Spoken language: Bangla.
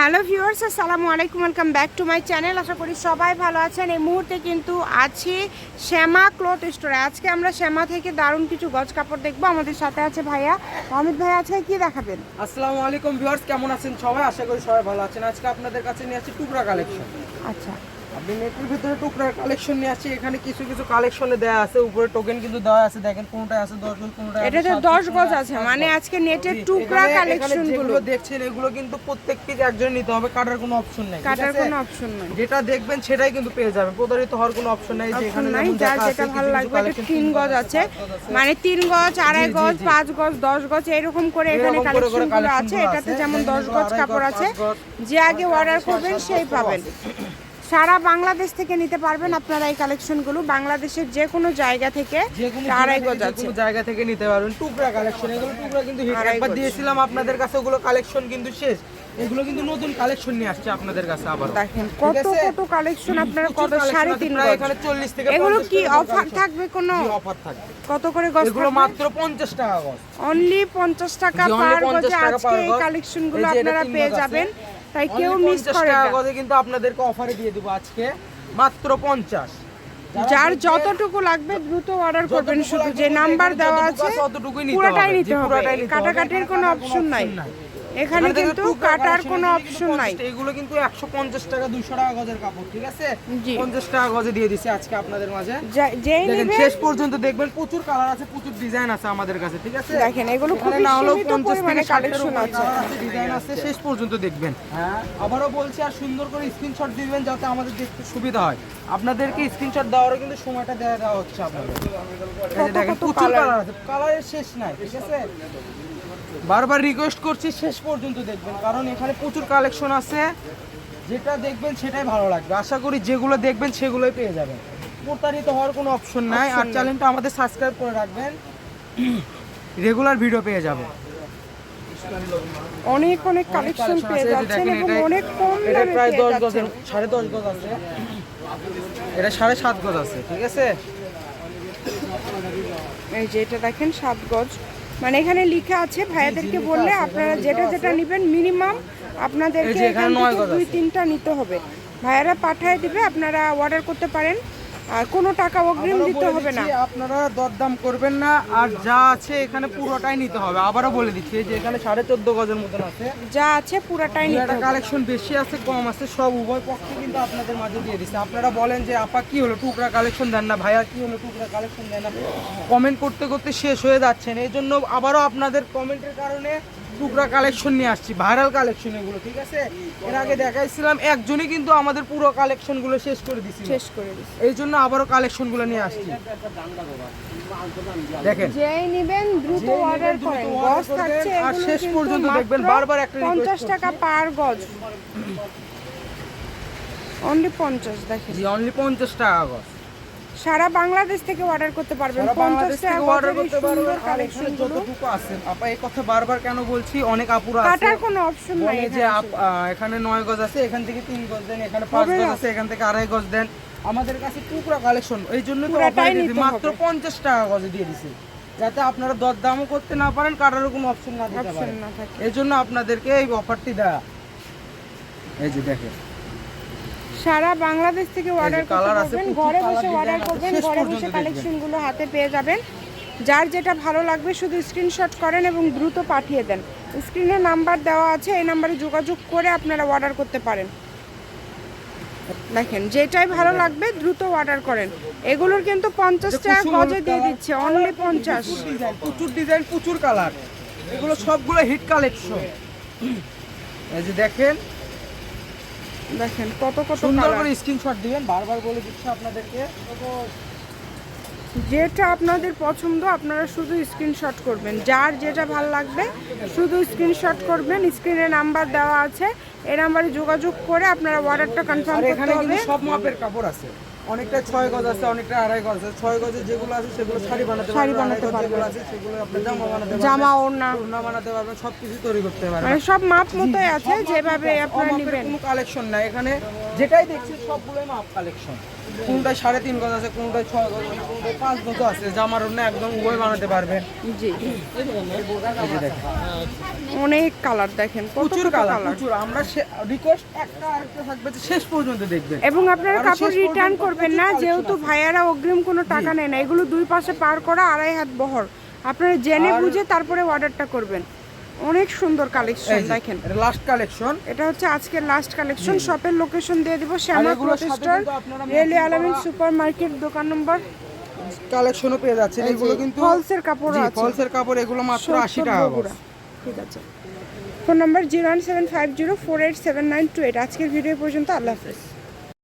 হ্যালো ভিউয়ার্স আসসালামু আলাইকুম welcome back to my channel. আশা করি সবাই ভালো আছেন। এই মুহূর্তে কিন্তু আছি শ্যামা ক্লথ স্টোরে। আজকে আমরা শ্যামা থেকে দারুণ কিছু গজ কাপড় দেখব। আমাদের সাথে আছে ভাইয়া। অমিত ভাই আজকে কি দেখাবেন? আসসালামু আলাইকুম ভিউয়ার্স কেমন আছেন সবাই? আশা করি সবাই ভালো আছেন। আজকে আপনাদের কাছে নিয়ে আসছি টুকরা কালেকশন আচ্ছা। নেটের ভিতরে টুকরার কালেকশন নিয়ে আসছি এখানে কিছু কিছু কালেকশনে দেওয়া আছে উপরে টোকেন কিন্তু দেওয়া আছে দেখেন কোনটায় আছে দশ গজ কোনটায় আছে এটাতে সাত দশ গজ, গজ আছে মানে আজকে নেটের টুকরা কালেকশনগুলো। দেখছেন এগুলো কিন্তু প্রত্যেক পিস একজন নিতে হবে কাটার কোনো অপশন নেই কাটার কোনো অপশন নেই। যেটা দেখবেন সেটাই কিন্তু পেয়ে যাবেন প্রতারিত হওয়ার কোনো অপশন নাই যে এখানে নাই আছে, যেটা ভালো লাগবে এটা collection তিন গজ আছে মানে তিন গজ আড়াই জি, জি, গজ জি। পাঁচ গজ দশ গজ এরকম করে এখানে কালেকশন আছে এটাতে যেমন এখানে দশ কিন্তু গজ কাপড় আছে যে আগে অর্ডার করবেন সেই পাবেন। সারা বাংলাদেশ থেকে নিতে পারবেন আপনারা এই কালেকশনগুলো। বাংলাদেশের যে কোনো জায়গা থেকে আড়াই গজ আছে জায়গা থেকে নিতে পারবেন। টুকরা কালেকশন এগুলো টুকরা কিন্তু একবার দিয়েছিলাম আপনাদের কাছে ওগুলো কালেকশন কিন্তু শেষ। এগুলো কিন্তু নতুন কালেকশন নিয়ে আসছে আপনাদের কাছে আবার দেখেন কত কত কালেকশন আপনারা কত সাড়ে তিন গজ এখানে চল্লিশ থেকে এগুলো কি অফার থাকবে কোনো? অফার থাকবে? কত করে গজ এগুলো মাত্র পঞ্চাশ টাকা গজ অনলি পঞ্চাশ টাকা পার গজে আজকে এই কালেকশনগুলো আপনারা পেয়ে যাবেন। তাই কেউ মিস 50 করে না। কিন্তু আপনাদেরকে অফারে দিয়ে দেব আজকে। মাত্র পঞ্চাশ। যার যতটুকু লাগবে দ্রুত অর্ডার করবেন শুধু যে নাম্বার দেওয়া আছে পুরোটাই নিতে হবে। কাটাকাটির কোনো অপশন নাই। এখানে কিন্তু কাটার কোনো এগুলো অপশন কিন্তু নাই। এগুলো কিন্তু একশো পঞ্চাশ টাকা দুইশো টাকা গজের কাপড় ঠিক আছে? জি। পঞ্চাশ টাকা গজে দিয়ে দিছি আজকে আপনাদের মাঝে। যেই দেখেন নেবে শেষ পর্যন্ত দেখবেন প্রচুর কালার আছে প্রচুর ডিজাইন আছে আমাদের কাছে ঠিক আছে? দেখেন, এগুলো খুবই না হলেও সীমিত 50 থেকে পরিমাণে 60 এর collection উপরে আছে। ডিজাইন আছে শেষ পর্যন্ত দেখবেন। আবারও বলছি আর সুন্দর করে স্ক্রিনশট দিবেন যাতে আমাদের দেখতে সুবিধা হয়। আপনাদেরকে স্ক্রিনশট দেওয়ারও কিন্তু সময়টা দেওয়া দেওয়া হচ্ছে আপনাদের। প্রচুর কালার আছে কালারের শেষ নাই ঠিক আছে? বারবার রিকোয়েস্ট করছি শেষ পর্যন্ত দেখবেন। কারণ এখানে প্রচুর কালেকশন আছে। যেটা দেখবেন সেটাই ভালো লাগবে। আশা করি যেগুলো দেখবেন সেগুলোই পেয়ে যাবেন। প্রতারিত হওয়ার কোনো অপশন নাই। আর চ্যানেলটা আমাদের সাবস্ক্রাইব করে রাখবেন। রেগুলার ভিডিও পেয়ে যাবেন অনেক অনেক কালেকশন পেয়ে যাচ্ছেন এবং অনেক কম এটা প্রায় পেয়ে দশ যাচ্ছেন। গজের সাড়ে দশ গজ আছে। এটা সাড়ে সাত গজ আছে ঠিক আছে? এই যে এটা দেখেন সাত গজ। মানে এখানে লিখা আছে ভাইয়াদেরকে বললে আপনারা যেটা যেটা নিবেন মিনিমাম আপনাদেরকে এখান থেকে দুই তিনটা নিতে হবে। ভাইয়ারা পাঠিয়ে দিবে আপনারা অর্ডার করতে পারেন। আর কোনো টাকা অগ্রিম দিতে হবে না। আপনারা দরদাম করবেন না আর যা আছে এখানে পুরোটাই নিতে হবে। আবারও বলে দিচ্ছি এই যে এখানে সাড়ে চোদ্দ গজের মতন আছে। যা আছে পুরাটাই নিতে হবে। কালেকশন বেশি আছে কম আছে সব উভয় পক্ষে কিন্তু আপনাদের মাঝে দিয়ে দিচ্ছে। আপনারা বলেন যে আপা কি হলো? টুকরা কালেকশন দেন না ভাইয়া কি হলো? টুকরা কালেকশন দেন না। কমেন্ট করতে করতে শেষ হয়ে যাচ্ছেন এই জন্য আবারও আপনাদের কমেন্টের কারণে টুকরা কালেকশন নিয়ে আসছি ভাইরাল কালেকশন এগুলো ঠিক আছে? এর আগে দেখাইছিলাম একজনই কিন্তু আমাদের পুরো কালেকশনগুলো শেষ করে দিচ্ছি শেষ করে দিচ্ছি এই জন্য আবারও কালেকশনগুলো নিয়ে আসছি। দেখেন। যেই নেবেন দ্রুত যেই অর্ডার করেন। গজ থাকছে আর শেষ পর্যন্ত দেখবেন, বারবার একটা। টাকা পার গজ অনলি পঞ্চাশ দেখেন। জি অনলি পঞ্চাশ টাকা গজ সারা বাংলাদেশ থেকে অর্ডার করতে পারবেন। অর্ডার করতে পারবেন। আর এখানে যতটুকু আছেন আপা এই কথা বারবার কেন বলছি? অনেক আপুরা আছে। কাটার কোনো অপশন নাই যে এখানে নয় গজ আছে এখান থেকে তিন গজ দেন এখানে পাঁচ গজ আছে এখান থেকে আড়াই গজ দেন। আমাদের কাছে টুকরা কালেকশন এই জন্য তো মাত্র হবে। পঞ্চাশ টাকা গজে দিয়ে দিছি। যাতে আপনারা দরদামও করতে না পারেন কাটারও কোনো অপশন না দিতে পারেন। এই জন্য আপনাদেরকে এই অফারটি দেওয়া এই যে দেখেন। সারা বাংলাদেশ থেকে অর্ডার করতে পারবেন। ঘরে বসে অর্ডার করবেন ঘরে বসে কালেকশনগুলো হাতে পেয়ে যাবেন। যার যেটা ভালো লাগবে শুধু স্ক্রিনশট করেন এবং দ্রুত পাঠিয়ে দেন। স্ক্রিনে নাম্বার দেওয়া আছে এই নাম্বারে যোগাযোগ করে আপনারা অর্ডার করতে পারেন। দেখেন যেটাই ভালো লাগবে দ্রুত অর্ডার করেন। এগুলোর কিন্তু পঞ্চাশ টাকা গজে দিয়ে দিচ্ছে অনলি পঞ্চাশ। প্রচুর ডিজাইন প্রচুর কালার এগুলো সবগুলো হিট কালেকশন এই যে দেখেন দেখেন কত কত সুন্দর করে স্ক্রিনশট দিবেন বারবার বলে দিচ্ছি আপনাদেরকে। যেটা আপনাদের পছন্দ আপনারা শুধু স্ক্রিনশট করবেন। যার যেটা ভালো লাগবে শুধু স্ক্রিনশট করবেন। স্ক্রিনে নাম্বার দেওয়া আছে। এই নাম্বারে যোগাযোগ করে আপনারা অর্ডারটা কনফার্ম করতে হবে। সব মাপের কাপড় আছে। অনেকটা ছয় গজ আছে অনেকটা আড়াই গজ আছে। ছয় গজে যেগুলো আছে সেগুলো শাড়ি বানাতে শাড়ি বানাতে পারবেন। আছে সেগুলো আপনি জামা বানাতে পারবেন জামা ওড়না। ওড়না বানাতে পারবেন সব কিছু তৈরি করতে পারবেন। মানে সব মাপ মতোই আছে যেভাবে আপনারা নেবেন। কোনো কালেকশন নাই। এখানে যেটাই দেখছি সবগুলোই মাপ কালেকশন কোনটায় সাড়ে তিন গজ আছে কোনটায় ছয় গজ আছে কোনটায় পাঁচ গজ আছে জামার ওড়না একদম উভয় বানাতে পারবেন জি। অনেক কালার দেখেন প্রচুর কালার প্রচুর। আমরা রিকোয়েস্ট একটা আরেকটা থাকবে শেষ পর্যন্ত দেখবেন। এবং আপনারা কাপড় রিটার্ন করবেন না যেহেতু ভাইয়ারা অগ্রিম কোনো টাকা নেয় না এগুলো দুই পাশে পার করা আড়াই হাত বহর। আপনারা জেনে বুঝে তারপরে অর্ডারটা করবেন। অনেক সুন্দর কালেকশন দেখেন। লাস্ট কালেকশন এটা হচ্ছে আজকের লাস্ট কালেকশন শপের লোকেশন দিয়ে দিব শ্যামা ক্লথ স্টোর রেলি আলামিন সুপার মার্কেট দোকান নম্বর কালেকশনও পেয়ে যাচ্ছেন। এগুলো কিন্তু ফলসের কাপড় আছে। ফলসের কাপড় এগুলো মাত্র আশি টাকা ঠিক আছে। Phone number zero one seven five zero four eight seven nine two eight আজকের ভিডিও পর্যন্ত আল্লাহ হাফেজ।